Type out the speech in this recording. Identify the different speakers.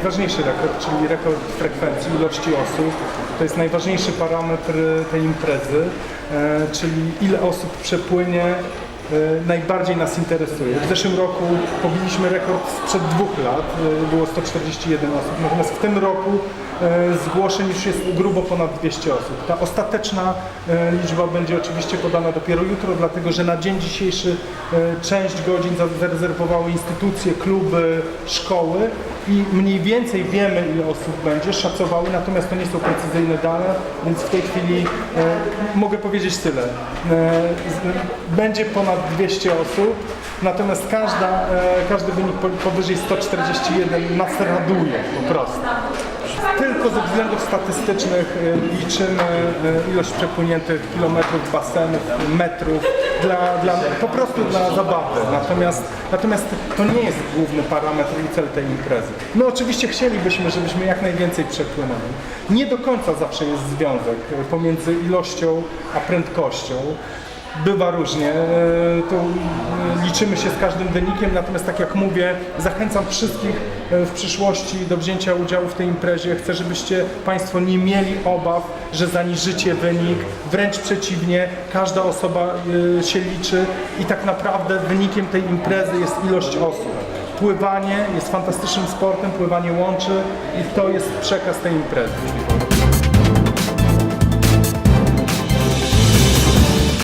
Speaker 1: najważniejszy rekord, czyli rekord frekwencji, ilości osób. To jest najważniejszy parametr tej imprezy, e, czyli ile osób przepłynie najbardziej nas interesuje. W zeszłym roku pobiliśmy rekord sprzed dwóch lat, e, było 141 osób, natomiast w tym roku e, zgłoszeń już jest grubo ponad 200 osób. Ta ostateczna e, liczba będzie oczywiście podana dopiero jutro, dlatego że na dzień dzisiejszy e, część godzin za- zarezerwowały instytucje, kluby, szkoły i mniej więcej wiemy ile osób będzie, szacowały, natomiast to nie są precyzyjne dane, więc w tej chwili e, mogę powiedzieć tyle. E, będzie ponad 200 osób, natomiast każda, e, każdy wynik po- powyżej 141 nas raduje po prostu. Tylko ze względów statystycznych e, liczymy e, ilość przepłyniętych kilometrów basenów, metrów, dla, dla, po prostu dla zabawy. Natomiast, natomiast to nie jest główny parametr i cel tej imprezy. My oczywiście chcielibyśmy, żebyśmy jak najwięcej przepłynęli. Nie do końca zawsze jest związek pomiędzy ilością a prędkością. Bywa różnie, e, tu e, liczymy się z każdym wynikiem, natomiast tak jak mówię, zachęcam wszystkich e, w przyszłości do wzięcia udziału w tej imprezie. Chcę, żebyście Państwo nie mieli obaw, że zaniżycie wynik, wręcz przeciwnie, każda osoba się liczy i tak naprawdę wynikiem tej imprezy jest ilość osób. Pływanie jest fantastycznym sportem, pływanie łączy i to jest przekaz tej imprezy.